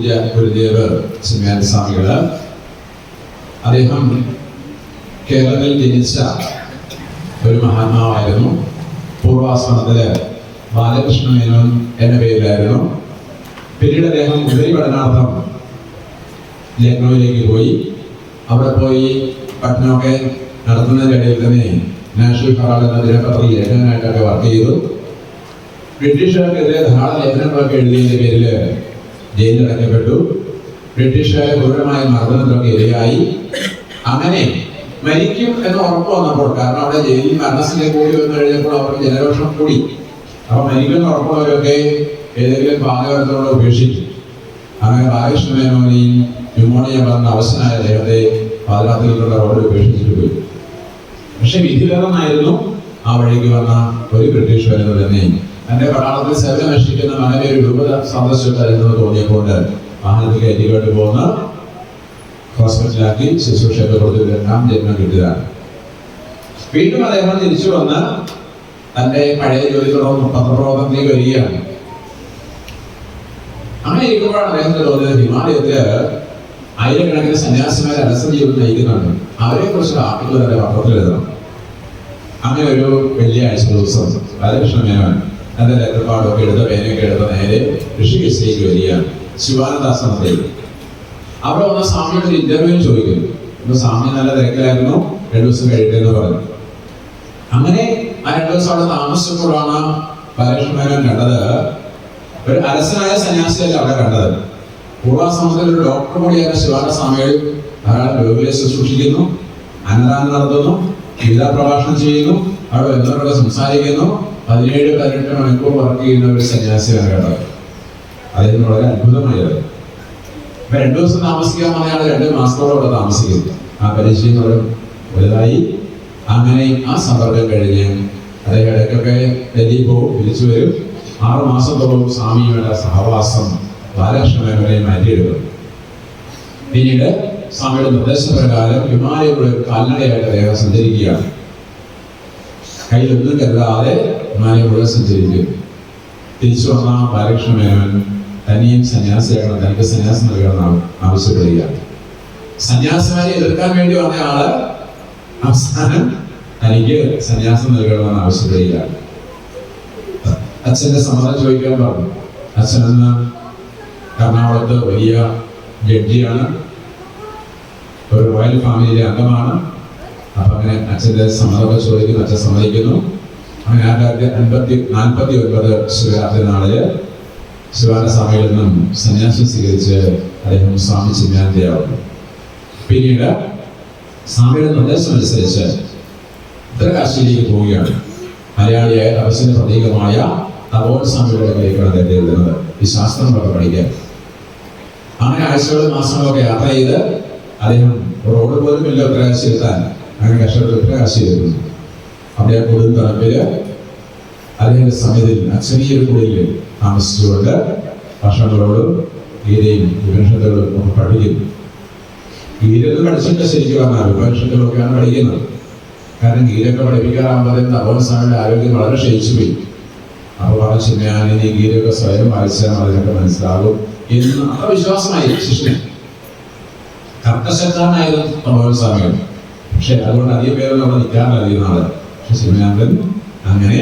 പൂജ്യ ഗുരുദേവ് സിംഗാൻ സ്വാമികൾ. അദ്ദേഹം കേരളത്തിൽ ജനിച്ച ഒരു മഹാത്മാവായിരുന്നു. പൂർവാശ്രമത്തിൽ ബാലകൃഷ്ണ മേനോൻ എന്ന പേരിലായിരുന്നു. പിന്നീട് അദ്ദേഹം ഉപരിപഠനാർത്ഥം ലക്നൌവിലേക്ക് പോയി. അവിടെ പോയി പഠനമൊക്കെ നടത്തുന്നതിനിടയിൽ തന്നെ നാഷണൽ ഹെറാൾഡ് എന്ന ദിനപത്രത്തിൽ ലേഖകനായിട്ടൊക്കെ വർക്ക് ചെയ്തു. ബ്രിട്ടീഷുകാർക്കെതിരെ ധാരാളം ലേഖനങ്ങളൊക്കെ എഴുതിയതിന്റെ പേരിൽ ജയിലിലടയ്ക്കപ്പെട്ടു ബ്രിട്ടീഷുകാരെ ക്രൂരമായ മർദ്ദനത്തിലൊക്കെ ഇരയായി. അങ്ങനെ മരിക്കും എന്ന് ഉറപ്പ് വന്നപ്പോൾ കാരണം അവിടെ ജയിലിൽ മരണത്തിലേക്ക് കൂടി വന്നു കഴിഞ്ഞപ്പോൾ അവർക്ക് ജനരോഷം കൂടി. അപ്പൊ മരിക്കുന്ന ഉറപ്പുള്ളവരൊക്കെ ഏതെങ്കിലും പാതകത്തോടെ ഉപേക്ഷിച്ചു അങ്ങനെ ബാലകൃഷ്ണ മേനോനെയും ന്യൂമോണിയ പറഞ്ഞ അവസരമായ അദ്ദേഹത്തെ പാതിരാത്രിയിലുള്ള റോഡിൽ ഉപേക്ഷിച്ചിട്ട് പോയി. പക്ഷെ വിധികരമായിരുന്നു ആ വഴിക്ക് വന്ന ഒരു ബ്രിട്ടീഷ് തന്നെ. തന്റെ പട്ടാളത്തിൽ സേവനമനുഷ്ഠിക്കുന്ന മകനെ ഒരു രൂപത സന്ദർശിച്ചതെന്ന് തോന്നിയപ്പോൾ വാഹനത്തിൽ കയറ്റിക്കൊണ്ട് പോകുന്ന ഹോസ്പിറ്റലാക്കി ശുശ്രൂഷയൊക്കെ കൊടുത്ത്. രണ്ടാം ജന്മം കിട്ടുകയാണ് വീണ്ടും അദ്ദേഹം തിരിച്ചു വന്ന് തന്റെ പഴയ ജോലി തുടർന്ന് പത്രപ്രവർത്തനത്തിലേക്ക് വരികയാണ്. അങ്ങനെ ഇരിക്കുമ്പോഴാണ് അദ്ദേഹത്തിന് തോന്നിയത് ഹിമാലയത്തിൽ ആയിരക്കണക്കിന് സന്യാസിമാരെ അലസ ജീവിതം നയിക്കുന്നുണ്ട്. അവരെ കുറിച്ച് ആർട്ടിക്കിൾ തന്റെ പത്രത്തിൽ എഴുതണം. അങ്ങനെ ഒരു വെള്ളിയാഴ്ച ദിവസം ബാലകൃഷ്ണ മേനോൻ തന്റെ ലെറ്റർപാടൊക്കെ എടുത്ത് പേനയൊക്കെ എടുത്ത് നേരെ ഋഷികേശിലേക്ക് വരികയാണ്. ശിവാനന്ദാശ്രമത്തിലേക്ക് അവിടെ വന്ന സ്വാമിയുടെ ഇന്റർവ്യൂ ചോദിക്കുന്നു. ഇപ്പൊ സ്വാമി നല്ല തിരക്കിലായിരുന്നു. രണ്ടു ദിവസം കഴിയട്ടെ എന്ന് പറഞ്ഞു. അങ്ങനെ ആ രണ്ടു ദിവസം അവിടെ താമസിച്ചപ്പോഴാണ് ബാലകൃഷ്ണ മേനോൻ കണ്ടത്. ഒരു അലസനായ സന്യാസിയല്ല അവിടെ കണ്ടത്. പൂർവാശ്രമത്തിൽ ഒരു ഡോക്ടർ കൂടിയായ ശിവാന സ്വാമികൾ ധാരാളം രോഗികളെ ശുശ്രൂഷിക്കുന്നു. അന്നദാനം നടത്തുന്നു. ഗീതാ പ്രഭാഷണം ചെയ്യുന്നു. അവിടെ വരുന്നവരോട് സംസാരിക്കുന്നു. പതിനേഴ് പതിനെട്ട് മണിക്കൂർ വർക്ക് ചെയ്യുന്ന ഒരു സന്യാസിയാണ് കേട്ടോ. അതിന് വളരെ അത്ഭുതമായത്. അപ്പൊ രണ്ടു ദിവസം താമസിക്കാൻ പറഞ്ഞാൽ രണ്ട് മാസത്തോടെ അവിടെ താമസിക്കുന്നു. ആ പരിചയം വളരെ വലുതായി. അങ്ങനെ ആ സമ്പർക്കം കഴിഞ്ഞ് അദ്ദേഹം ഇടയ്ക്കൊക്കെ ഡൽഹി പോകും തിരിച്ചു വരും. ആറു മാസത്തോളം സ്വാമിയുടെ സഹവാസം ബാലകൃഷ്ണമേഖലയെ മാറ്റിയെടുക്കും. പിന്നീട് സ്വാമിയുടെ നിർദ്ദേശപ്രകാരം ഹിമാലയങ്ങളിൽ കാൽനടയായിട്ട് അദ്ദേഹം സഞ്ചരിക്കുകയാണ്. കയ്യിലൊന്നും കരുതാതെ ഹിമാലയത്തിലൂടെ സഞ്ചരിക്കും. തിരിച്ചു വന്ന ബാലകൃഷ്ണമേനോൻ തനിയും സന്യാസിയാണ് തനിക്ക് സന്യാസം നൽകണം ആവശ്യപ്പെടുകയാണ്. സന്യാസിമാരെ എതിർക്കാൻ വേണ്ടി വന്ന ആൾ അവസാനം തനിക്ക് സന്യാസം നൽകണമെന്ന് ആവശ്യപ്പെടുകയാണ്. അച്ഛന്റെ സമ്മതം ചോദിക്കാൻ പറഞ്ഞു. അച്ഛൻ എന്ന് എറണാകുളത്ത് വലിയ ജഡ്ജിയാണ് ഒരു റോയൽ ഫാമിലിയിലെ അംഗമാണ്. അപ്പൊ അങ്ങനെ അച്ഛന്റെ സമ്മതമൊക്കെ ചോദിക്കുന്നു അച്ഛൻ സമ്മതിക്കുന്നു. അങ്ങനെ ആയിരത്തി അൻപത്തി നാൽപ്പത്തി ഒൻപത് ശിവരാത്രി നാളിൽ ശിവാനസ്വാമിയിൽ നിന്നും സന്യാസം സ്വീകരിച്ച് അദ്ദേഹം സ്വാമി ചിന്താന്തിയാവുന്നു പിന്നീട് സ്വാമിയുടെ നിർദ്ദേശം അനുസരിച്ച് ഉത്തരകാശിയിലേക്ക് പോവുകയാണ്. മലയാളിയായ തപസ്സിന്റെ പ്രതീകമായ തപോത്സ്വാമിയുടെ കയ്യിലേക്കാണ് അദ്ദേഹത്തെ എഴുതുന്നത് ഈ ശാസ്ത്രങ്ങളൊക്കെ പഠിക്കാൻ. അങ്ങനെ ആഴ്ചകളും മാസങ്ങളൊക്കെ യാത്ര ചെയ്ത് അദ്ദേഹം റോഡ് പോലും ഇല്ല ഉത്തരകാശി എത്താൻ. അങ്ങനെ കഷ്ടപ്പെട്ട ആശയമായിരുന്നു അവിടെ ആ കൊടും തണുപ്പിൽ അദ്ദേഹത്തിന്റെ സമിതിയിൽ അച്ഛനീയൊരു കുടിയിൽ താമസിച്ചുകൊണ്ട് ഭക്ഷണങ്ങളോടും ഗീതയും ഉപനിഷത്തുകളും ഒക്കെ പഠിക്കുന്നു. ഗീതയൊക്കെ പഠിച്ചിട്ട് ശരിക്കും പറഞ്ഞാൽ. ഉപനിഷത്തുകളൊക്കെയാണ് പഠിക്കുന്നത്. കാരണം ഗീരൊക്കെ പഠിപ്പിക്കാറാകുമ്പോഴത്തേക്കും തപോസ്വാമിയുടെ ആരോഗ്യം വളരെ ക്ഷയിച്ചു പോയി. അപ്പോൾ പറഞ്ഞു ഞാൻ ഇനി ഗീരൊക്കെ സ്വയം വായിച്ചാൽ അതിനൊക്കെ മനസ്സിലാകും എന്ന് ആ വിശ്വാസമായി ശിഷ്യൻ കർക്കശക്കാരനായിരുന്നു തപോസ്വാമികൾ പക്ഷെ അതുകൊണ്ട് അധികം പേരൊന്നും അവിടെ നിൽക്കാറില്ല അധികം നാളെ. പക്ഷെ ശിവനാഥൻ അങ്ങനെ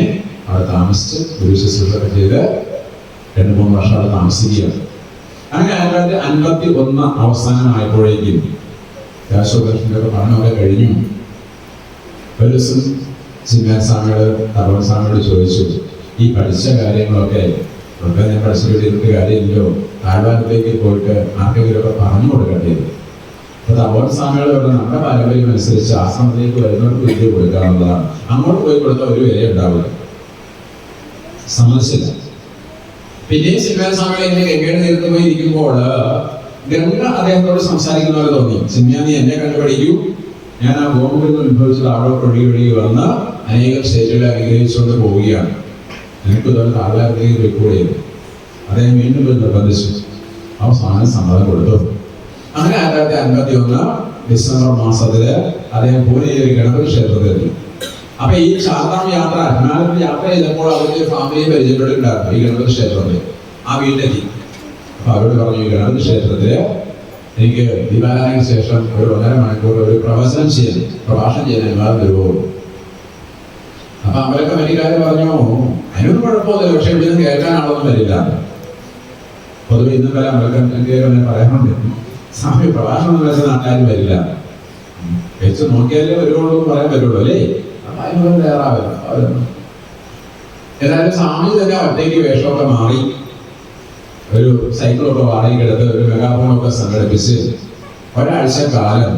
അവിടെ താമസിച്ച് ഒരു ശുശ്രൂഷൊക്കെ ചെയ്ത് രണ്ട് മൂന്ന് വർഷം അവിടെ താമസിക്കുകയാണ്. അങ്ങനെ ആയിരത്തി അൻപത്തി ഒന്ന് അവസാനമായപ്പോഴേക്കും രാജോദർശന്റെ പഠനമൊക്കെ കഴിഞ്ഞു. ഒരു ദിവസം സിനിമാ സ്വാമിയോട് തപൻ സ്വാമിയോട് ചോദിച്ചു ഈ പഠിച്ച കാര്യങ്ങളൊക്കെ ഞാൻ പഠിച്ചിട്ട് കാര്യമില്ലോ താഴ്വാരത്തേക്ക് പോയിട്ട് ആർക്കെങ്കിലുമൊക്കെ പറഞ്ഞു കൊടുക്കട്ടെ അപ്പൊ തപോൻ സ്വാമികൾ വരുന്ന നമ്മുടെ പാരമ്പര്യം അനുസരിച്ച് ആ സമയത്തേക്ക് വരുന്നവർക്ക് വിദ്യ കൊടുക്കാവുന്നതാണ്. അങ്ങോട്ട് പോയി കൊടുത്താൽ ഒരു വില ഉണ്ടാവില്ല. സമ്മതിച്ചില്ല. പിന്നെ സിംഹാൻ സ്വാമികൾ എന്നെ ഗംഗയുടെ നേരത്തെ പോയി ഇരിക്കുമ്പോൾ ഗംഗ അദ്ദേഹത്തോട് സംസാരിക്കുന്ന തോന്നി. സിംഹാൻ നീ എന്നെ കണ്ടുപഠിക്കൂ ഞാൻ ആ ഗോമുഖത്തിൽ ഉത്ഭവിച്ചത് അവിടെ ഒഴുകി ഒഴുകി വന്ന് അനേകം സ്റ്റേറ്റുകളെ അനുഗ്രഹിച്ചുകൊണ്ട് പോവുകയാണ്. എനിക്ക് ഇതുപോലെ റിപ്പോർട്ട് ചെയ്തു. അദ്ദേഹം വീണ്ടും നിർബന്ധിച്ചു. അവസാനം സമ്മതം കൊടുത്തു. അങ്ങനെ ആയിരത്തി അൻപത്തി ഒന്ന് ഡിസംബർ മാസത്തിൽ അദ്ദേഹം പൂനെയിലെ ഗണപതി ക്ഷേത്രത്തിൽ അപ്പൊ ഈ ചാർത്താം യാത്ര ഹിമാലയത്തിൽ യാത്ര ചെയ്തപ്പോൾ അവരുടെ ഫാമിലി പരിചയപ്പെട്ടിട്ടുണ്ടായിരുന്നു ഈ ഗണപതി ക്ഷേത്രത്തിൽ. ആ വീട്ടിലെത്തി. അപ്പൊ അവരോട് പറഞ്ഞു ഈ ഗണപതി ക്ഷേത്രത്തിൽ എനിക്ക് ദീപാരാധനയ്ക്ക് ശേഷം ഒരു ഒന്നര മണിക്കൂർ ഒരു പ്രവചനം ചെയ്യാൻ പ്രഭാഷണം ചെയ്യാൻ അനുവാദം തരുമോ അപ്പൊ അവരൊക്കെ കമ്മിറ്റിക്കാര് പറഞ്ഞു അതിനൊരു കുഴപ്പമില്ല പക്ഷെ ഇവിടെ നിന്ന് കേൾക്കാൻ ആളൊന്നും വരില്ല. പൊതുവെ ഇന്നും വരെ അമ്പല കമ്മിറ്റിക്കാർ സ്വാമി പ്രഭാഷണം വെച്ചാൽ നാട്ടുകാർ വരില്ല. വെച്ച് നോക്കിയാലേ വരുവുള്ളൂ എന്ന് പറയാൻ പറ്റുള്ളൂ അല്ലേ? അപ്പൊ തയ്യാറാവില്ല എന്നാലും സ്വാമി തന്നെ ഒറ്റയ്ക്ക് വേഷമൊക്കെ മാറി ഒരു സൈക്കിളൊക്കെ വാടകയ്ക്കെടുത്ത് ഒരു മെഗാഫോണൊക്കെ സംഘടിപ്പിച്ച് ഒരാഴ്ച കാലം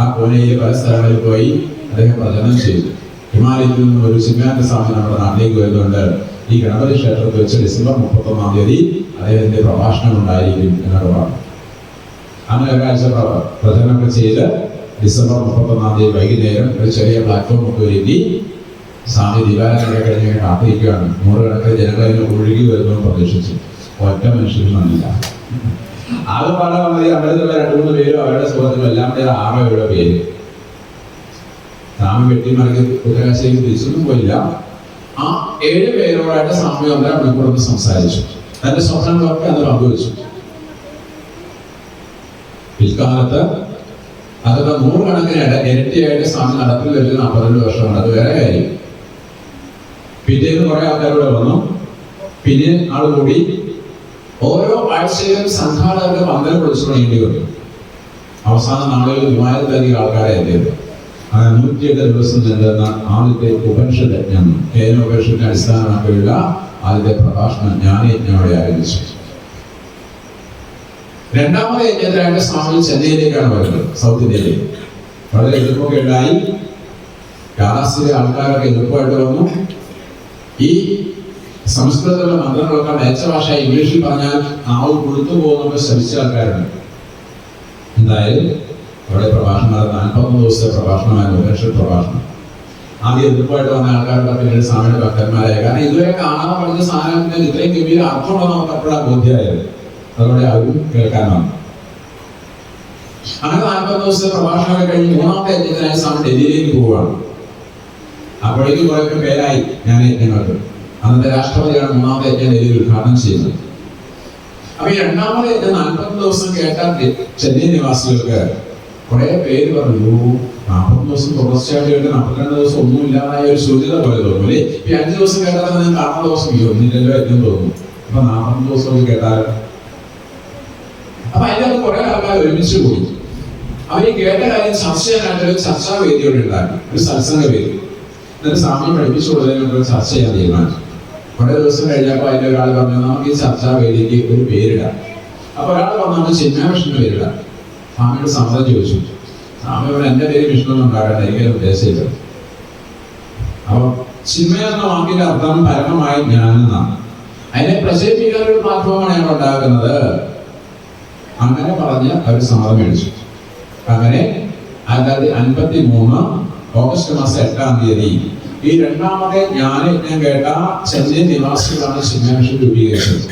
ആ പൂനെയിൽ പല സ്ഥലങ്ങളിൽ പോയി അദ്ദേഹം പ്രചരണം ചെയ്തു. ഹിമാലയത്തിൽ നിന്ന് ഒരു സിംഹാന്ത സ്വാമി നമ്മുടെ നാട്ടിലേക്ക് വരുന്നുണ്ട്. ഈ ഗണപതി ക്ഷേത്രത്തിൽ വെച്ച് ഡിസംബർ മുപ്പത്തൊന്നാം തീയതി അദ്ദേഹത്തിന്റെ പ്രഭാഷണം ഉണ്ടായിരിക്കും എന്നുള്ളതാണ് അങ്ങനെ പ്ര- പ്രചരണമൊക്കെ ചെയ്ത് ഡിസംബർ മുപ്പത്തൊന്നാം തീയതി വൈകുന്നേരം ഒരു ചെറിയ പ്ലാറ്റ്ഫോം ഒക്കെ ഒരുക്കി സ്വാമി ദീപാരാധന കഴിഞ്ഞ് കാത്തിരിക്കുകയാണ്. നൂറുകണക്കിന് ജനങ്ങൾ അതിന് ഒഴുകി വരുന്നു പ്രതീക്ഷിച്ചു. ഒറ്റ മനുഷ്യനും വന്നില്ല. ആകെ പാടെ വന്നത് അവിടെ രണ്ടു മൂന്ന് പേരും അവരുടെ സുഹൃത്തുക്കളും എല്ലാം കൂടെ ആറോ ഏഴോ പേര്. സ്വാമി വെട്ടിമറിക്ക് ഉത്തരകാശിലേക്ക് തിരിച്ചൊന്നും പോയില്ല. ആ ഏഴ് പേരോടായിട്ട് സ്വാമി ഒന്നര മണിക്കൂർ ഒന്ന് സംസാരിച്ചു. തന്റെ സ്വപ്നങ്ങളൊക്കെ അത് പങ്കുവച്ചു. പിൽക്കാലത്ത് അതൊക്കെ നൂറുകണക്കിന് ഇരട്ടിയായിട്ട് സ്വാമി നടപ്പിൽ വരുന്ന നാൽപ്പത്തിരണ്ട് വർഷമാണ്. അത് വേറെ കാര്യം. പിറ്റേന്ന് കുറെ ആൾക്കാരോട് വന്നു. പിന്നെ ആൾ കൂടി. ഓരോ ആഴ്ചയിലും സംഘാടകർക്ക് പന്തൽ പൊളിച്ചു തുടങ്ങേണ്ടി വരും അവസാന നാളുകളിൽ മൂവായിരത്തിലധികം ആൾക്കാരെ എത്തിയത്. അങ്ങനെ നൂറ്റിയെട്ട് ദിവസം ചെന്നിരുന്ന ആദ്യത്തെ ഉപനിഷത്ത് യജ്ഞം കേനോപനിഷത്തിനെ അടിസ്ഥാനമാക്കിയുള്ള ആദ്യത്തെ പ്രഭാഷണം ജ്ഞാനയജ്ഞയോടെ ആരംഭിച്ചു. രണ്ടാമത്തെ യജ്ഞത്തിനായിട്ട് സ്വാമി ചെന്നൈയിലേക്കാണ് വരുന്നത് സൗത്ത് ഇന്ത്യയിലേക്ക്. വളരെ എളുപ്പമൊക്കെ ഉണ്ടായി. കാലാസ്ഥിലെ ആൾക്കാരൊക്കെ എളുപ്പമായിട്ട് വന്നു. ഈ സംസ്കൃതത്തിലുള്ള മന്ത്രങ്ങളൊക്കെ മേച്ച ഭാഷ ഇംഗ്ലീഷിൽ പറഞ്ഞാൽ നാവ് കൊടുത്തു പോകുന്നപ്പോൾ ശ്രമിച്ച ആൾക്കാരുണ്ട്. എന്തായാലും അവിടെ പ്രഭാഷണം നാൽപ്പത്തൊന്ന് ദിവസത്തെ പ്രഭാഷണമായിരുന്നു ഉപനിഷത്ത് പ്രഭാഷണം. ആദ്യം എതിർപ്പായിട്ട് വന്ന ആൾക്കാരുടെ പിന്നീട് സ്വാമിയുടെ ഭക്തന്മാരായ. കാരണം ഇതുവരെ കാണാൻ പറഞ്ഞ സാധനത്തിന് ഇത്രയും ഗംഭീര അർത്ഥമുണ്ടെന്ന് നമുക്ക് അപ്പോഴാണ് ബോധ്യമായത്. അതോടെ അവരും കേൾക്കാൻ വന്നു അങ്ങനെ നാൽപ്പത് ദിവസത്തെ പ്രഭാഷണം കഴിഞ്ഞ് മൂന്നാമത്തെ സ്വാമി ഡൽഹിയിലേക്ക് പോവുകയാണ്. അപ്പോഴേക്കും കുറെ പേരായി. ഞാൻ യജ്ഞങ്ങൾക്ക് അന്നത്തെ രാഷ്ട്രപതിയാണ് മൂന്നാമത്തെ യജ്ഞം ഡൽഹിയിൽ ഉദ്ഘാടനം ചെയ്യുന്നത്. അപ്പൊ ഈ രണ്ടാമത് യജ്ഞം നാൽപ്പത് ദിവസം കേട്ട ചെന്നൈ നിവാസികൾക്ക് കുറെ പേര് പറഞ്ഞു നാൽപ്പത് ദിവസം തുടർച്ചയായിട്ട് കേട്ട് നാൽപ്പത്തിരണ്ട് ദിവസം ഒന്നും ഇല്ലാതായ ഒരു സൂചിത പോലെ തോന്നും അല്ലേ? ഈ അഞ്ച് ദിവസം കേട്ടാൽ കാണുന്ന ദിവസം ഒന്നില്ലല്ലോ യജ്ഞം തോന്നും അപ്പൊ നാൽപ്പത് ദിവസം കേട്ടാൽ അപ്പൊ അതിനകത്ത് കുറെ ആൾക്കാർ ഒരുമിച്ച് പോയി. അവർ കേട്ട കാര്യം ചർച്ച ചെയ്യാനായിട്ട് ഒരു ചർച്ചാ വേദിയോട് ഉണ്ടാക്കി. ഒരു സത്സംഗ വേദി. എന്നിട്ട് സാമ്യം പഠിപ്പിച്ചു കൊടുത്തതിനുള്ള ചർച്ച ചെയ്യാൻ തീരുമാനിച്ചു. കുറെ ദിവസം കഴിഞ്ഞപ്പോൾ അതിന്റെ ഒരാൾ പറഞ്ഞു നമുക്ക് ഈ ചർച്ചാ വേദിക്ക് ഒരു പേരിടാം. അപ്പൊ ഒരാൾ പറഞ്ഞു നമുക്ക് പേരിടാം. സ്വാമിയോട് സമ്മതം ചോദിച്ചു. സ്വാമി എന്റെ പേര് വിഷ്ണു എന്ന് ഉണ്ടാകട്ടെ എനിക്കൊരു ഉദ്ദേശമില്ല. അപ്പൊ ചിന്മ എന്ന വാക്കിന്റെ അർത്ഥം പരമമായ ജ്ഞാനം എന്നാണ്. അതിനെ പ്രചരിപ്പിക്കാൻ ഒരു പ്ലാറ്റ്ഫോമാണ് ഞങ്ങൾ ഉണ്ടാക്കുന്നത്. അങ്ങനെ പറഞ്ഞ് അവർ സമ്മതം മേടിച്ചു. അങ്ങനെ അതായത് അൻപത്തി മൂന്ന് ഓഗസ്റ്റ് മാസം എട്ടാം തീയതി ഈ രണ്ടാമത്തെ ഞാൻ കേട്ട ചെന്നൈ നിവാസികളാണ് ചിന്മാമിഷൻ രൂപീകരിച്ചത്.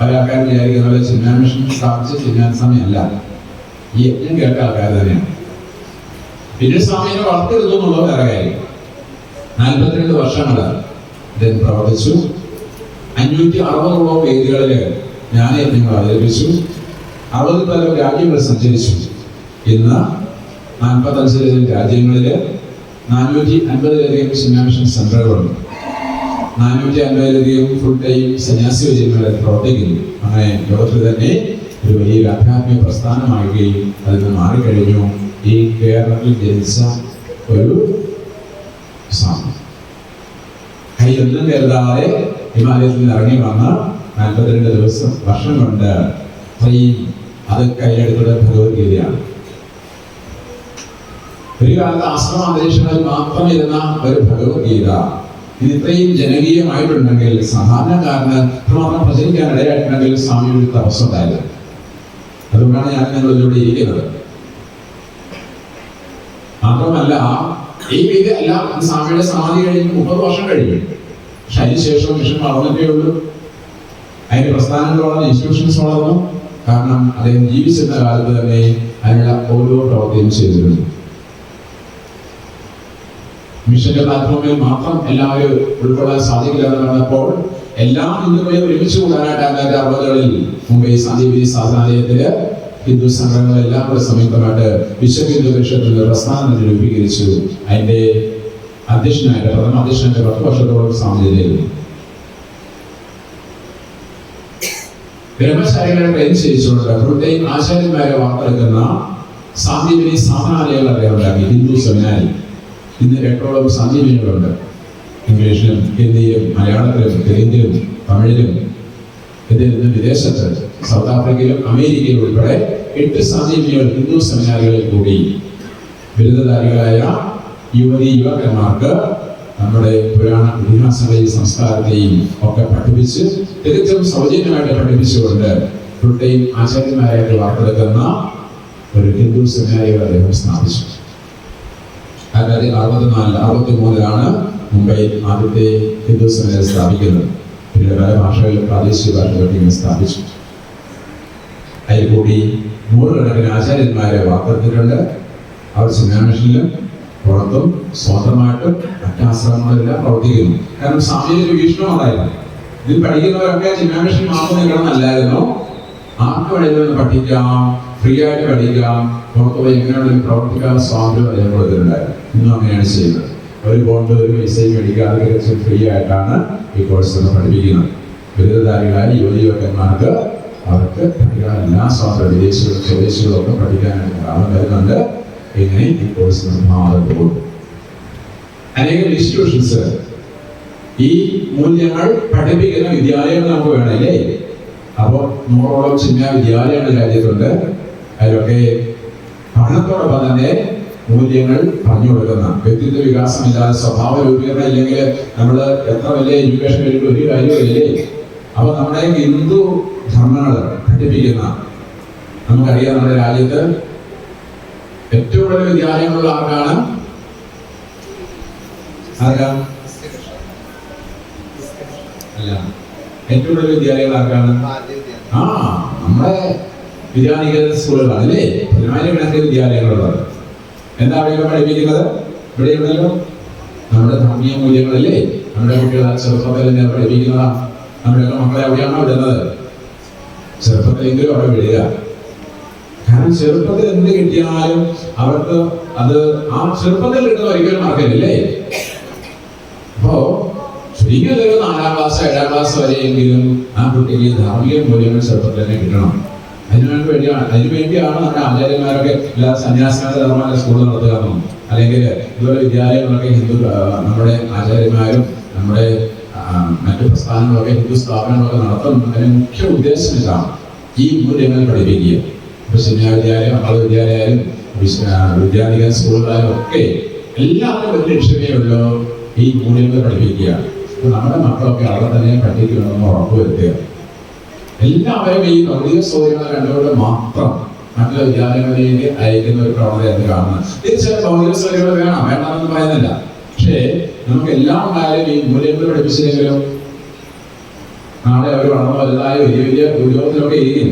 പല ആൾക്കാരും വിചാരിക്കുന്നത് ചിന്മാമിഷൻ സ്ഥാപിച്ച ചിന്മാൻ ഈ യജ്ഞം കേട്ട ആൾക്കാർ തന്നെയാണ്. പിന്നെ സ്വാമിനെ വളർത്തിയെടുത്തു എന്നുള്ളത് വേറെ കാര്യം. നാൽപ്പത്തിരണ്ട് വർഷങ്ങൾ അദ്ദേഹം പ്രവർത്തിച്ചു. അഞ്ഞൂറ്റി അറുപതോളം വേദികളിൽ ജ്ഞാനയജ്ഞങ്ങൾ അവതരിപ്പിച്ചു. അറുപതിൽ പല രാജ്യങ്ങൾ സഞ്ചരിച്ചു. ഇന്ന് നാൽപ്പത്തഞ്ചിലധികം രാജ്യങ്ങളിൽ നാനൂറ്റി അൻപതിലധികം സിനാമിഷൻ സെന്ററുകളുണ്ട് നാനൂറ്റി അൻപതിലധികം ഫുൾ ടൈം സന്യാസി വിജയങ്ങളെ പ്രവർത്തിക്കുന്നു. അങ്ങനെ ലോകത്തിൽ തന്നെ ഒരു വലിയൊരു ആധ്യാത്മിക പ്രസ്ഥാനമാകുകയും അതിൽ നിന്ന് മാറിക്കഴിഞ്ഞു. ഈ കേരളത്തിൽ ജനിച്ച ഒരു ഒന്നും കരുതാതെ ഹിമാലയത്തിൽ ഇറങ്ങി വന്ന നാൽപ്പത്തിരണ്ട് ദിവസം വർഷം കൊണ്ട് അത്രയും അത് കൈയെടുത്തത് ഭഗവത്ഗീതയാണ്. ഒരു കാലത്ത് ആശ്രമ മാത്രം ഇരുന്ന ഒരു ഭഗവത്ഗീത ഇത് ഇത്രയും ജനകീയമായിട്ടുണ്ടെങ്കിൽ സാധാരണക്കാരന് ഇത്രമാത്രം പ്രചരിക്കാൻ ഇടയായിട്ടുണ്ടെങ്കിൽ സ്വാമിയുടെ ഒരു തപസ്സുണ്ടായത് അതുകൊണ്ടാണ് ഞാൻ നിങ്ങളിലൂടെ ഇരിക്കുന്നത്. മാത്രമല്ല ഈ വിധ എല്ലാം സ്വാമിയുടെ സമാധി കഴിഞ്ഞ് മുപ്പത് വർഷം കഴിഞ്ഞു. പക്ഷെ അതിനുശേഷം മിഷൻ വളർന്നിട്ടേ ഉള്ളൂ. അതിന്റെ പ്രസ്ഥാനങ്ങൾ വളർന്നു ഇൻസ്റ്റിറ്റ്യൂഷൻസ് വളർന്നു. കാരണം അദ്ദേഹം ജീവിച്ചിരുന്ന കാലത്ത് തന്നെ അതിനുള്ള ഓരോ പ്രവർത്തിയും ചെയ്തിരുന്നു. മിഷന്റെ പ്ലാറ്റ്ഫോമിൽ മാത്രം എല്ലാവരും ഉൾക്കൊള്ളാൻ സാധിക്കില്ല എന്ന് പറഞ്ഞപ്പോൾ എല്ലാ ഹിന്ദുക്കളെയും ഒരുമിച്ച് കൂടാനായിട്ട് ആയിരത്തി അറുപതുകളിൽ മുംബൈ സാന്ദീപതി സാധനാലയത്തിൽ ഹിന്ദു സംഘടനകളെല്ലാം കൂടെ സംയുക്തമായിട്ട് വിശ്വ ഹിന്ദു പരിഷത്തിൽ പ്രസ്ഥാനം രൂപീകരിച്ചു. അതിന്റെ അധ്യക്ഷനായിട്ട് പ്രഥമ അധ്യക്ഷനായിട്ട് പത്ത് വർഷത്തോളം സാമൂഹ്യതയിലായിരുന്നു ബ്രഹ്മചാരികളെ ട്രെയിൻ ചെയ്യിച്ചുകൊണ്ട് പ്രത്യേകം ആചാര്യന്മാരെ വാർത്തെടുക്കുന്ന സാന്ദീപനി സാധനാലയങ്ങൾ അദ്ദേഹം ഉണ്ടാക്കി ഹിന്ദു സെമിനാരി. ഇന്ന് എട്ടോളം സാന്ദീപനികളുണ്ട് ഇംഗ്ലീഷിലും ഹിന്ദിയിലും മലയാളത്തിലും തെലുങ്കിലും തമിഴിലും. ഇതിൽ നിന്ന് വിദേശത്ത് സൗത്ത് ആഫ്രിക്കയിലും അമേരിക്കയിലും ഉൾപ്പെടെ എട്ട് സാന്ദീപനികൾ ഹിന്ദു സെമിനാറുകളിൽ കൂടി. ബിരുദധാരികളായ യുവതി യുവക്കന്മാർക്ക് നമ്മുടെ പുരാണ ഇതിഹാസങ്ങളെയും സംസ്കാരത്തെയും ഒക്കെ പഠിപ്പിച്ച് തികച്ചും സൗജന്യമായിട്ട് പഠിപ്പിച്ചുകൊണ്ട് ഫുൾ ആചാര്യന്മാരായിട്ട് വാർത്തെടുക്കുന്ന ഒരു ഹിന്ദു സെമിനാരികൾ അദ്ദേഹം സ്ഥാപിച്ചു. ആയിരത്തി അറുപത്തിനാലിൽ അറുപത്തി മൂന്നിലാണ് മുംബൈയിൽ ആദ്യത്തെ ഹിന്ദു സെമിനാരി സ്ഥാപിക്കുന്നത്. പിന്നീട് പല ഭാഷകളിൽ പ്രാദേശിക ഭാഷകളിൽ സ്ഥാപിച്ചു. അതിൽ കൂടി നൂറുകണക്കിന് ആചാര്യന്മാരെ വാർത്തെടുത്തിട്ടുണ്ട്. അവർ സെമിനാമിഷനിലും പുറത്തും സ്വന്തമായിട്ടും മറ്റാശ്രമങ്ങളിലെല്ലാം പ്രവർത്തിക്കുന്നു. കാരണം സാമൂഹിക വീക്ഷണം ഉണ്ടായിരുന്നു ഇതിൽ പഠിക്കുന്നവരൊക്കെ ജിംനാമിഷൻ മാത്രം നിൽക്കണമെന്നല്ലായിരുന്നു ആർക്ക് വേണമെങ്കിലും പഠിക്കാം ഫ്രീ ആയിട്ട് പഠിക്കാം പുറത്ത് പോയി എങ്ങനെയാണെങ്കിലും പ്രവർത്തിക്കാൻ സ്വാതന്ത്ര്യം അദ്ദേഹം കൊടുത്തിട്ടുണ്ടായിരുന്നു ഇന്നും അങ്ങനെയാണ് ചെയ്യുന്നത്. ഒരു ബോണ്ട് ഒരു മെസ്സേജ് മേടിക്കാതെ ഫ്രീ ആയിട്ടാണ് ഈ കോഴ്സ് പഠിപ്പിക്കുന്നത്. ബിരുദധാരികളായ യുവതി യുവക്കന്മാർക്ക് അവർക്ക് പഠിക്കാൻ എല്ലാ സ്വാതന്ത്ര്യം വിദേശികളും സ്വദേശികളും ഒക്കെ പഠിക്കാനായിട്ട് ധാരാളം വരുന്നുണ്ട് ഇങ്ങനെ ഈ കോഴ്സ് നിർമ്മാണം പോകും അനേകം ഇൻസ്റ്റിറ്റ്യൂഷൻസ് ഈ മൂല്യങ്ങൾ പഠിപ്പിക്കുന്ന വിദ്യാലയങ്ങൾ നമുക്ക് വേണമല്ലേ? അപ്പോൾ നൂറോളം ചിന്ന വിദ്യാലയങ്ങൾ രാജ്യത്തുണ്ട്. അതിലൊക്കെ പഠനത്തോടൊപ്പം തന്നെ മൂല്യങ്ങൾ പറഞ്ഞു കൊടുക്കുന്ന വ്യക്തിത്വ വികാസമില്ലാതെ സ്വഭാവ രൂപീകരണം ഇല്ലെങ്കിൽ നമ്മൾ എത്ര വലിയ എഡ്യൂക്കേഷൻ കഴിഞ്ഞിട്ട് ഒരു കാര്യമില്ലേ അപ്പൊ നമ്മുടെ ഹിന്ദു ധർമ്മങ്ങൾ പഠിപ്പിക്കുന്ന നമുക്കറിയാം നമ്മുടെ രാജ്യത്ത് ഏറ്റവും വലിയ വിദ്യാലയങ്ങളുള്ള ആർക്കാണ് അല്ല. ഏറ്റവും വലിയ വിദ്യാലയങ്ങൾ ആർക്കാണ് ആ നമ്മുടെ വിദ്യാനികേതൻ സ്കൂളുകളാണ് അല്ലേ? പതിനായിരം കണക്കിന് വിദ്യാലയങ്ങളുള്ളത്. എന്താ അവിടെ പഠിപ്പിക്കുന്നത്? ഇവിടെയുണ്ടല്ലോ നമ്മുടെ ധാർമ്മിക മൂല്യങ്ങളല്ലേ? നമ്മുടെ കുട്ടികളെ ചെറുപ്പത്തിൽ തന്നെ പഠിപ്പിക്കുന്നതാ. നമ്മുടെയൊക്കെ മക്കളെ അവിടെയാണോ വിടുന്നത്? ചെറുപ്പത്തിലെങ്കിലും അവിടെ വിടുക. കാരണം ചെറുപ്പത്തിൽ എന്ത് കിട്ടിയാലും അവർക്ക് അത് ആ ചെറുപ്പത്തിൽ കിട്ടുന്ന ഒരിക്കലും മറക്കില്ലല്ലേ അപ്പോ ചുരുങ്ങിയത് ഒരു നാലാം ക്ലാസ് ഏഴാം ക്ലാസ് വരെയെങ്കിലും ആ കുട്ടിക്ക് ധാർമ്മിക മൂല്യങ്ങൾ ചെറുപ്പത്തിൽ തന്നെ കിട്ടണം. അതിനുവേണ്ടി വേണ്ടിയാണ് അതിനു വേണ്ടിയാണ് നമ്മുടെ ആചാര്യന്മാരൊക്കെ എല്ലാ സന്യാസിമാരുടെ സ്കൂൾ നടത്തുക എന്നും. അല്ലെങ്കിൽ ഇതുപോലെ വിദ്യാലയങ്ങളൊക്കെ ഹിന്ദു നമ്മുടെ ആചാര്യന്മാരും നമ്മുടെ മറ്റു പ്രസ്ഥാനങ്ങളൊക്കെ ഹിന്ദു സ്ഥാപനങ്ങളൊക്കെ നടത്തുന്നതിന് മുഖ്യ ഉദ്ദേശം ഇതാണ് ഈ മൂല്യങ്ങൾ പഠിപ്പിക്കുക. ഇപ്പൊ ശനിയാ വിദ്യാലയം മകള ആ, വിദ്യാധിക സ്കൂളുകളായാലും ഒക്കെ എല്ലാവരും ഒരു ലക്ഷ്യമേ ഉള്ളൂ ഈ മൂല്യങ്ങൾ പഠിപ്പിക്കുക. നമ്മുടെ മക്കളൊക്കെ അവിടെ തന്നെ പഠിക്കണമെന്ന് ഉറപ്പുവരുത്തുക എല്ലാവരും ഈ ഭൗതിക സൗകര്യങ്ങൾ കണ്ടുകൊണ്ട് മാത്രം മറ്റുള്ള വിദ്യാലയങ്ങളിലേക്ക് അയക്കുന്ന ഒരു പ്രവണത എന്ന് കാണുന്നത്. തീർച്ചയായും ഭൗതിക സൗകര്യങ്ങൾ വേണം. വേണമെന്ന് പറയുന്നില്ല. പക്ഷേ നമുക്ക് എല്ലാം ഉണ്ടായാലും ഈ മൂല്യങ്ങൾ പഠിപ്പിച്ചില്ലെങ്കിലും നാളെ അവർ വളർന്ന് വലുതായ വലിയ വലിയ ഉദ്യോഗത്തിലൊക്കെ ഇരിക്കും.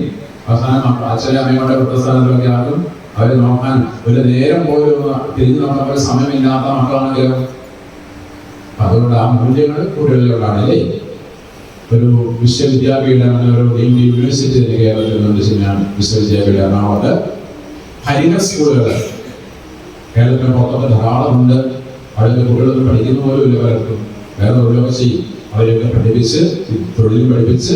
അവസാനം അച്ഛനും അമ്മയുടെ വൃദ്ധസ്ഥാനത്തിലൊക്കെ ആകും. അവരെ നോക്കാൻ ഒരു നേരം പോലും തിരിഞ്ഞു നോക്കാൻ ഒരു സമയമില്ലാത്ത മക്കളാണെങ്കിലും അതുകൊണ്ട് ആ മൂല്യങ്ങൾ കൂടുതലുള്ളതാണ് അല്ലേ? ഒരു വിശ്വവിദ്യാപീഠം ഒരു ഡീംഡ് യൂണിവേഴ്സിറ്റി കേരളത്തിൽ നിന്നുണ്ട് ചിന്ന വിശ്വവിദ്യാപീഠം എറണാകുളത്ത്. ഹരിത സ്കൂളുകൾ. കേരളത്തിന് പുറത്തൊക്കെ ധാരാളമുണ്ട് അവിടെ കുട്ടികളൊന്നും പഠിക്കുന്ന പോലും ഇല്ല പലർക്കും. വേറെ ലോകം ചെയ്യും അവരെയൊക്കെ പഠിപ്പിച്ച് തൊഴിൽ പഠിപ്പിച്ച്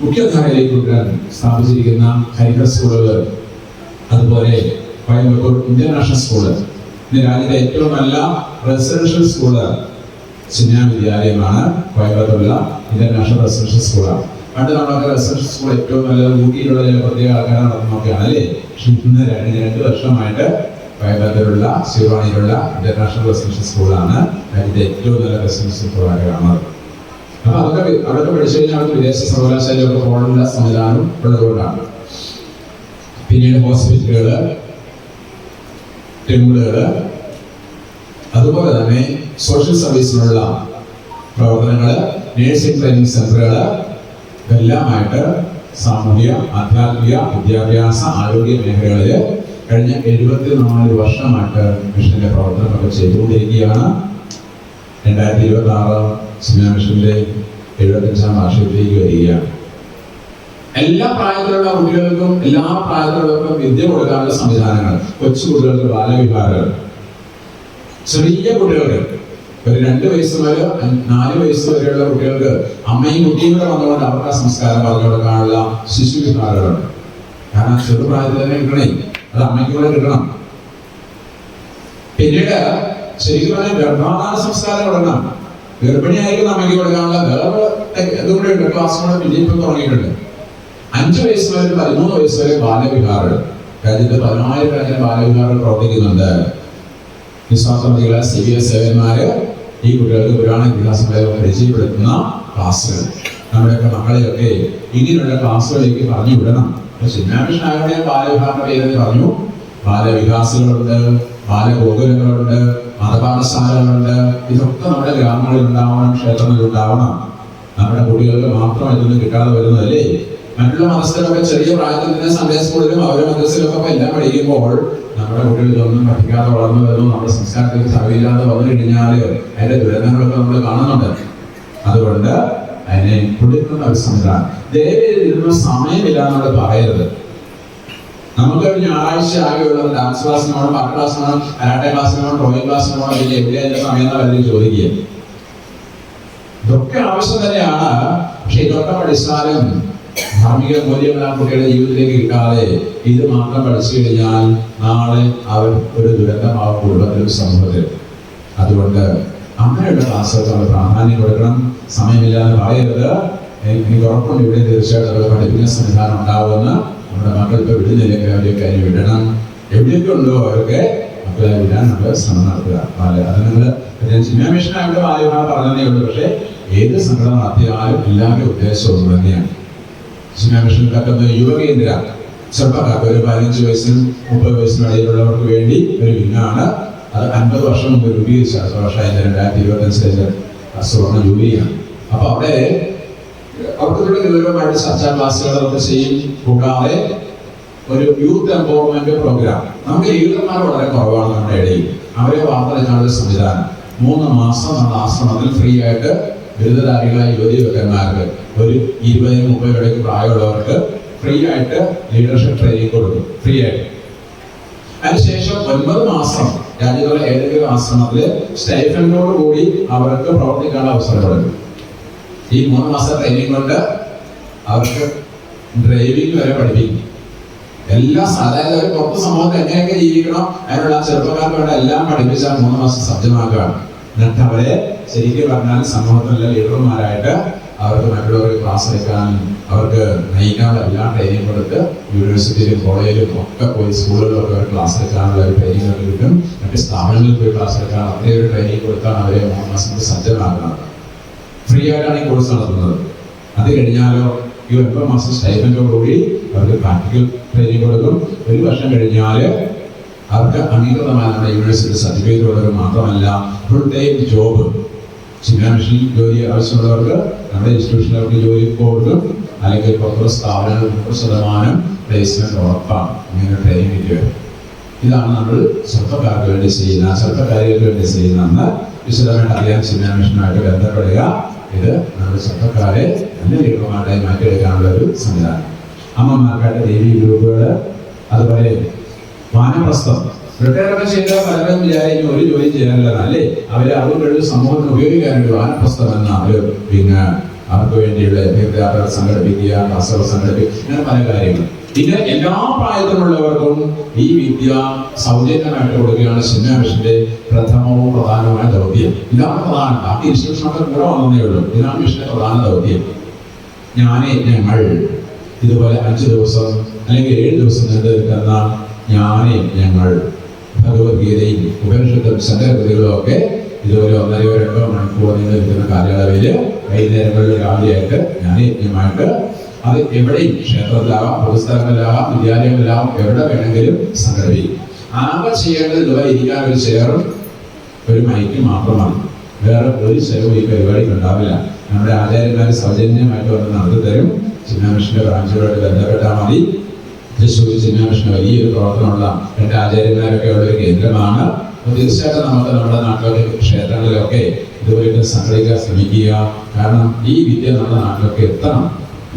മുഖ്യധാരയിലേക്ക് കൊണ്ടുവരാൻ സ്ഥാപിച്ചിരിക്കുന്ന ഹരിത സ്കൂളുകൾ അതുപോലെ കോയമ്പത്തൂർ ഇന്റർനാഷണൽ സ്കൂൾ ഇന്ന് രാജ്യത്തെ ഏറ്റവും നല്ല റെസിഡൻഷ്യൽ സ്കൂൾ ചിന്ന വിദ്യാലയമാണ് കോയമ്പത്തൂരിലുള്ള ഇന്റർനാഷണൽ റെസിഡൻഷ്യൽ സ്കൂളാണ് പണ്ട് നമ്മളൊക്കെ റെസിഡൻഷ്യൽ സ്കൂൾ ഏറ്റവും നല്ല ഊട്ടിയിലുള്ള ചില പ്രത്യേക ആൾക്കാരെ നടന്നൊക്കെയാണ് അല്ലേ? പക്ഷെ ഇന്ന് രണ്ട് രണ്ട് വർഷമായിട്ട് കോയമ്പത്തൂരുള്ള ശിവാണിയിലുള്ള ഇന്റർനാഷണൽ റെസിഡൻഷ്യൽ സ്കൂളാണ് രാജ്യത്തെ ഏറ്റവും നല്ല റെസിഡൻഷ്യൽ സ്കൂളായിട്ട് കാണുന്നത്. അപ്പൊ അതൊക്കെ അവിടെ പഠിച്ചു കഴിഞ്ഞാൽ അവർക്ക് വിദേശ സർവകലാശാലയൊക്കെ പോകേണ്ട സംവിധാനം ഉള്ളതുകൊണ്ടാണ്. പിന്നീട് ഹോസ്പിറ്റലുകൾ ടെമ്പിളുകൾ അതുപോലെ തന്നെ സോഷ്യൽ സർവീസിനുള്ള പ്രവർത്തനങ്ങൾ നേഴ്സിംഗ് ട്രെയിനിങ് സെന്ററുകൾ ഇതെല്ലാമായിട്ട് സാമൂഹിക ആധ്യാത്മിക വിദ്യാഭ്യാസ ആരോഗ്യ മേഖലകളിൽ കഴിഞ്ഞ എഴുപത്തിനാല് വർഷമായിട്ട് മിഷന്റെ പ്രവർത്തനമൊക്കെ ചെയ്തുകൊണ്ടിരിക്കുകയാണ്. രണ്ടായിരത്തി ഇരുപത്തി ആറ് സിനിമ മിഷന്റെ എഴുപത്തി എഴുപത്തഞ്ചാം വാർഷികത്തിലേക്ക് വരികയാണ്. എല്ലാ പ്രായത്തിലുള്ള കുട്ടികൾക്കും എല്ലാ പ്രായത്തിലുള്ളവർക്കും വിദ്യ കൊടുക്കാനുള്ള സംവിധാനങ്ങൾ കൊച്ചു കുട്ടികൾക്ക് ബാലവിഭാഗങ്ങൾ ചെറിയ കുട്ടികൾക്ക് ഒരു രണ്ട് വയസ്സ് വരെ നാല് വയസ്സ് വരെയുള്ള കുട്ടികൾക്ക് അമ്മയും കുട്ടിയും കൂടെ വന്നുകൊണ്ട് ആ സംസ്കാരം പറഞ്ഞു കൊടുക്കാനുള്ള ശിശു വിഭാഗങ്ങളുണ്ട് കാരണം ചെറുപ്രായത്തിൽ തന്നെ കിട്ടണേ അത് അമ്മയ്ക്ക് കൂടെ കിട്ടണം. പിന്നീട് ശരിക്കും ഗർഭാധാന സംസ്കാരം കൊടുക്കണം. ഗർഭിണിയായിരിക്കും അമ്മയ്ക്ക് കൊടുക്കാനുള്ള വേറെ ഇതുകൂടെ ഉണ്ട്. ക്ലാസ്സുകൂടെ ഇപ്പം തുടങ്ങിയിട്ടുണ്ട്. അഞ്ചു വയസ്സ് വരെ പതിമൂന്ന് വയസ്സ് വരെ ബാലവിഹാറുകൾ രാജ്യത്ത് പതിനായിരക്കണക്കിന് ബാലവിഹാറുകൾ പ്രവർത്തിക്കുന്നുണ്ട്. വിശ്വാസമതികളെ സി ബി എസ് സേവന്മാര് ഈ കുട്ടികൾക്ക് പുരാണ ഇതിഹാസങ്ങളെ പരിചയപ്പെടുത്തുന്ന ക്ലാസ്സുകൾ. നമ്മുടെയൊക്കെ മക്കളെയൊക്കെ ഇങ്ങനെയുള്ള ക്ലാസ്സുകളിലേക്ക് പറഞ്ഞു വിടണം. ചിന്നാകൃഷ്ണായുടെ ബാലവിഹാറിന്റെ പേരെന്ന് പറഞ്ഞു? ബാലവികാസുകളുണ്ട് ബാലഗോകുലങ്ങളുണ്ട് മതപാഠശാലകളുണ്ട് ഇതൊക്കെ നമ്മുടെ ഗ്രാമങ്ങളിൽ ഉണ്ടാവണം ക്ഷേത്രങ്ങളിൽ ഉണ്ടാവണം. നമ്മുടെ കുട്ടികൾക്ക് മാത്രം ഇതൊന്നും കിട്ടാതെ വരുന്നതല്ലേ മറ്റുള്ള മതസ്ഥരൊക്കെ ചെറിയ പ്രായത്തിൽ തന്നെ സൺഡേ സ്കൂളിലും അവരുടെ മദ്രസയിലൊക്കെ എല്ലാം പഠിക്കുമ്പോൾ നമ്മുടെ കുട്ടികൾ ഇതൊന്നും പഠിക്കാതെ വളർന്നു വരുന്നു. നമ്മുടെ സംസ്കാരത്തിൽ ചവിയില്ലാതെ വന്നു കഴിഞ്ഞാൽ അതിന്റെ ദുരന്തങ്ങളൊക്കെ നമ്മൾ കാണുന്നുണ്ട്. അതുകൊണ്ട് അതിനെ കൊടുക്കുന്ന ഒരു ദയവ് ഇതിനൊന്നും സമയമില്ല എന്നുള്ളത് പറയരുത്. നമുക്ക് ഒരു ഞായറാഴ്ച ആകെയുള്ളത് ഡാൻസ് ക്ലാസ്സിന് പോകണം പാട്ട് ക്ലാസ്സിന് പോകണം കരാട്ടെ ക്ലാസ്സിന് പോകണം ഡ്രോയിങ് ക്ലാസ്സിന് പോകണം പിന്നെ എവിടെ അതിന്റെ സമയം അവരെ ചോദിക്കുക. ഇതൊക്കെ ആവശ്യം തന്നെയാണ്. പക്ഷെ ഇതൊക്കെ പഠിച്ചാലും ധാർമ്മിക മൂല്യങ്ങൾ ആ കുട്ടിയുടെ ജീവിതത്തിലേക്ക് കിട്ടാതെ ഇത് മാത്രം പഠിച്ചു കഴിഞ്ഞാൽ നാളെ അവർ ഒരു ദുരന്തമാകുള്ള കുടുംബത്തിലും സമൂഹത്തിൽ. അതുകൊണ്ട് അങ്ങനെയുള്ള ക്ലാസ്സുകൾക്ക് നമ്മൾ പ്രാധാന്യം കൊടുക്കണം. സമയമില്ലാതെ പറയരുത്. എനിക്ക് ഉറപ്പുണ്ട് ഇവിടെ തീർച്ചയായിട്ടും പഠിപ്പിക്കുന്ന സംവിധാനം ഉണ്ടാവുമെന്ന്. നമ്മുടെ മക്കളൊക്കെ വിടുന്നില്ലെങ്കിൽ അവരെയൊക്കെ അതിന് വിടണം? എവിടെയൊക്കെ ഉണ്ടോ അവരൊക്കെ? മക്കളെ വിടാൻ നമ്മൾ ശ്രമം നടത്തുക. അത് നിങ്ങൾ ചിന്മയ മിഷനായിട്ട് ആദ്യമായി പറഞ്ഞതേ ഉള്ളൂ. പക്ഷേ ഏത് സംഘടന നടത്തിയാലും എല്ലാവരുടെയും ഉദ്ദേശം ഒന്ന് തന്നെയാണ്. സിനിമാ മിഷനിലൊക്കെ ഒന്ന് യുവകേന്ദ്ര ചെറുപ്പക്കാർക്ക് ഒരു പതിനഞ്ച് വയസ്സിനും മുപ്പത് വയസ്സിനും ഇടയിലുള്ളവർക്ക് വേണ്ടി ഒരു വിങ്ങാണ്. അത് അൻപത് വർഷം മുമ്പ് രൂപീകരിച്ച വർഷമായിട്ട് രണ്ടായിരത്തി ഇരുപത്തി അഞ്ചിലെ ജൂലിയാണ്. അപ്പോൾ അപ്പൊ അവിടെ അവർക്കുള്ള ഗൗരവമായിട്ട് ചർച്ചാ ക്ലാസ്സുകളൊക്കെ ചെയ്യും. കൂടാതെ ഒരു യൂത്ത് എംപവർമെന്റ് പ്രോഗ്രാം. നമുക്ക് ലീഡർമാർ വളരെ കുറവാണ് നമ്മുടെ ഇടയിൽ. അവരെ വാർത്തെടുക്കാനുള്ള സംവിധാനം. മൂന്ന് മാസം നമ്മുടെ ആശ്രമത്തിൽ ഫ്രീ ആയിട്ട് ബിരുദധാരികളായ യുവതി യുവക്കന്മാർക്ക് ഒരു ഇരുപതിന് മുപ്പത് ഇടയ്ക്ക് പ്രായമുള്ളവർക്ക് ഫ്രീ ആയിട്ട് ലീഡർഷിപ്പ് ട്രെയിനിങ് കൊടുക്കും. ഫ്രീ ആയിട്ട്. അതിനുശേഷം ഒൻപത് മാസം രാജ്യത്തുള്ള ഏതെങ്കിലും ആശ്രമത്തിൽ സ്റ്റൈഫൻഡോട് കൂടി അവർക്ക് പ്രവർത്തിക്കാനുള്ള അവസരം കൊടുക്കും ഈ മൂന്ന് മാസം ട്രെയിനിങ് കൊണ്ട് അവർക്ക് ഡ്രൈവിംഗ് വരെ പഠിപ്പിക്കും. എല്ലാ അതായത് ഒരു പുറത്ത് സമൂഹത്തിൽ എങ്ങനെയൊക്കെ ജീവിക്കണം അതിനുള്ള ചെറുപ്പക്കാർക്ക് വേണ്ട എല്ലാം പഠിപ്പിച്ച മൂന്ന് മാസം സജ്ജമാക്കുകയാണ് എന്നിട്ട് അവരെ ശരിക്കും പറഞ്ഞാൽ സമൂഹത്തിലെ ലീഡർമാരായിട്ട് അവർക്ക് മറ്റുള്ളവർക്ക് ക്ലാസ് എടുക്കാൻ അവർക്ക് നയിക്കാനുള്ള എല്ലാ ട്രെയിനിങ് കൊടുത്ത് യൂണിവേഴ്സിറ്റിയിലും കോളേജിലും ഒക്കെ പോയി സ്കൂളുകളിലൊക്കെ അവർ ക്ലാസ് എടുക്കാനുള്ള ഒരു ട്രെയിനിങ് കിട്ടും. മറ്റ് സ്ഥാപനങ്ങളിൽ പോയി ക്ലാസ് എടുക്കാൻ അത്രയും ഒരു ട്രെയിനിങ് കൊടുത്താണ് അവരെ മൂന്ന് മാസം സജ്ജമാക്കുന്നത് ഫ്രീ ആയിട്ടാണ് ഈ കോഴ്സ് നടത്തുന്നത്. അത് കഴിഞ്ഞാലോ ഈ ഒൻപത് മാസം സ്റ്റൈഫന്റോടുകൂടി അവർക്ക് പ്രാക്ടിക്കൽ ട്രെയിനിങ് കൊടുക്കും. ഒരു വർഷം കഴിഞ്ഞാൽ അവർക്ക് അംഗീകൃതമായ നമ്മുടെ യൂണിവേഴ്സിറ്റി സർട്ടിഫിക്കറ്റ് കൊടുക്കും മാത്രമല്ല ഫുൾ ടൈം ജോബ് ചിന്ന മിഷൻ ജോലി ആവശ്യമുള്ളവർക്ക് നമ്മുടെ ഇൻസ്റ്റിറ്റ്യൂഷനിലവർക്ക് ജോലി കൊടുക്കും. അല്ലെങ്കിൽ പുറത്തുള്ള സ്ഥാപനങ്ങൾ മുപ്പത് ശതമാനം പ്ലേസ്മെന്റ് ഉറപ്പാണ്. ഇങ്ങനെ ട്രെയിനിങ് കിട്ടിയത് ഇതാണ് നമ്മൾ ചെറുപ്പക്കാർക്ക് വേണ്ടി ചെയ്യുന്ന ചെറുപ്പക്കാരികൾക്ക് വേണ്ടി ചെയ്യുന്ന വിശദമായിട്ട് അറിയാൻ ചിന്താ മിഷനുമായിട്ട് ബന്ധപ്പെടുക. ഇത് നമ്മുടെ ചെറുപ്പക്കാരെ നല്ല ലീഡർമാരുടെ മാറ്റിയെടുക്കാനുള്ള ഒരു സംവിധാനം. അമ്മമാർക്കായിട്ട് ദേവി ഗ്രൂപ്പുകൾ അതുപോലെ വാനപ്രസ്ഥം. റിട്ടയറൊക്കെ ചെയ്ത പലരും വിചാരിക്കും ഒരു ജോലി ചെയ്യാനില്ല അല്ലേ അവരെ അവരുടെ സമൂഹത്തിന് ഉപയോഗിക്കാനൊരു വാനപ്രസ്ഥം എന്ന ഒരു പിന്നെ അവർക്ക് വേണ്ടിയുള്ള തീർത്ഥാടകർ സംഘടിപ്പിക്കുക ക്ലാസ്സുകൾ സംഘടിപ്പിക്കുക ഇങ്ങനെ പല കാര്യങ്ങൾ. പിന്നെ എല്ലാ പ്രായത്തിലുള്ളവർക്കും ഈ വിദ്യ സൗജന്യമായിട്ട് കൊടുക്കുകയാണ് സിന്നാമിഷന്റെ പ്രഥമവും പ്രധാനവുമായ ദൗത്യം. ഇതാണ് പ്രധാനം. ബാക്കി ഇൻസ്റ്റിറ്റ്യൂഷനൊക്കെ കൂടെ വന്നതേ ഉള്ളൂ. ഇതാണ് മിഷന്റെ പ്രധാന ദൗത്യം. ഞാനേ ഞങ്ങൾ ഇതുപോലെ അഞ്ച് ദിവസം അല്ലെങ്കിൽ ഏഴ് ദിവസം നീണ്ടു നിൽക്കുന്ന ഞാനേ ഞങ്ങൾ ഭഗവത്ഗീതയും ഉപനിഷത്തും സങ്കരകൃതികളും ഒക്കെ ഇതുപോലെ ഒന്നരയോ രണ്ടോ മണിക്കൂർ നിന്ന് നിൽക്കുന്ന കാലയളവിൽ വൈകുന്നേരങ്ങളിൽ രാവിലെയായിട്ട് ഞാൻ യജ്ഞമായിട്ട് അത് എവിടെയും ക്ഷേത്രത്തിലാവാം പൊതുസ്ഥലങ്ങളിലാവാം വിദ്യാലയങ്ങളിലാവാം എവിടെ വേണമെങ്കിലും സംഘടിപ്പിക്കും. ആകെ ചെയ്യേണ്ടത് ഇതുവരെ ഇരിക്കാൻ ഒരു ചെയറും ഒരു മൈക്ക് മാത്രമാണ്. വേറെ ഒരു ചെലവും ഈ പരിപാടിക്ക് ഉണ്ടാവില്ല. നമ്മുടെ ആചാര്യന്മാർ സൗജന്യമായിട്ട് വന്ന് നടത്തി തരും. ചിന്നാകൃഷ്ണന്റെ ബ്രാഞ്ചുകളായിട്ട് ബന്ധപ്പെട്ടാൽ മതി. തൃശ്ശൂർ ചിന്നാകൃഷ്ണ വലിയൊരു പ്രവർത്തനമുള്ള രണ്ട് ആചാര്യന്മാരൊക്കെ ഉള്ള ഒരു കേന്ദ്രമാണ്. അപ്പോൾ തീർച്ചയായിട്ടും നമുക്ക് നമ്മുടെ നാട്ടിലൊക്കെ ക്ഷേത്രങ്ങളിലൊക്കെ ഇതുപോലെ സംഘടിക്കാൻ ശ്രമിക്കുക. കാരണം ഈ വിദ്യ നമ്മുടെ നാട്ടിലൊക്കെ എത്തണം.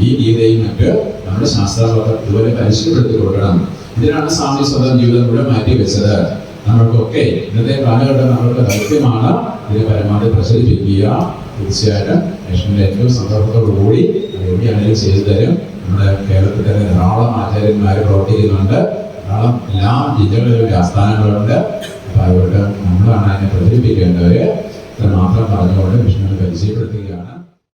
ഈ ഗീതയും മറ്റ് നമ്മുടെ ശാസ്ത്രങ്ങളൊക്കെ ഇതുപോലെ പരിശീലപ്പെടുത്തി കൊടുക്കണം. ഇതിനാണ് സ്വാമി സ്വന്തം ജീവിതം കൂടെ മാറ്റി വെച്ചത്. നമ്മൾക്കൊക്കെ ഇന്നത്തെ കാലഘട്ടം നമ്മൾക്ക് ദൗത്യമാണ്. ഇതിനെ പരമാവധി പ്രചരിപ്പിക്കുക. തീർച്ചയായിട്ടും ലക്ഷ്മിന്റെ ഏറ്റവും സന്ദർഭത്തോടു കൂടി അത് എവിടെയാണെങ്കിലും ചെയ്തു തരും. നമ്മുടെ കേരളത്തിൽ തന്നെ ധാരാളം ആചാര്യന്മാർ പ്രവർത്തിക്കുന്നുണ്ട്. ധാരാളം എല്ലാ ജില്ലകളിലും ആസ്ഥാനങ്ങളുണ്ട്. അതുകൊണ്ട് നമ്മളാണ് അതിനെ പ്രചരിപ്പിക്കേണ്ടവര് ഇത്ര മാത്രം പറഞ്ഞുകൊണ്ട് വിഷ്ണുവിനെ പരിചയപ്പെടുത്തുകയാണ്.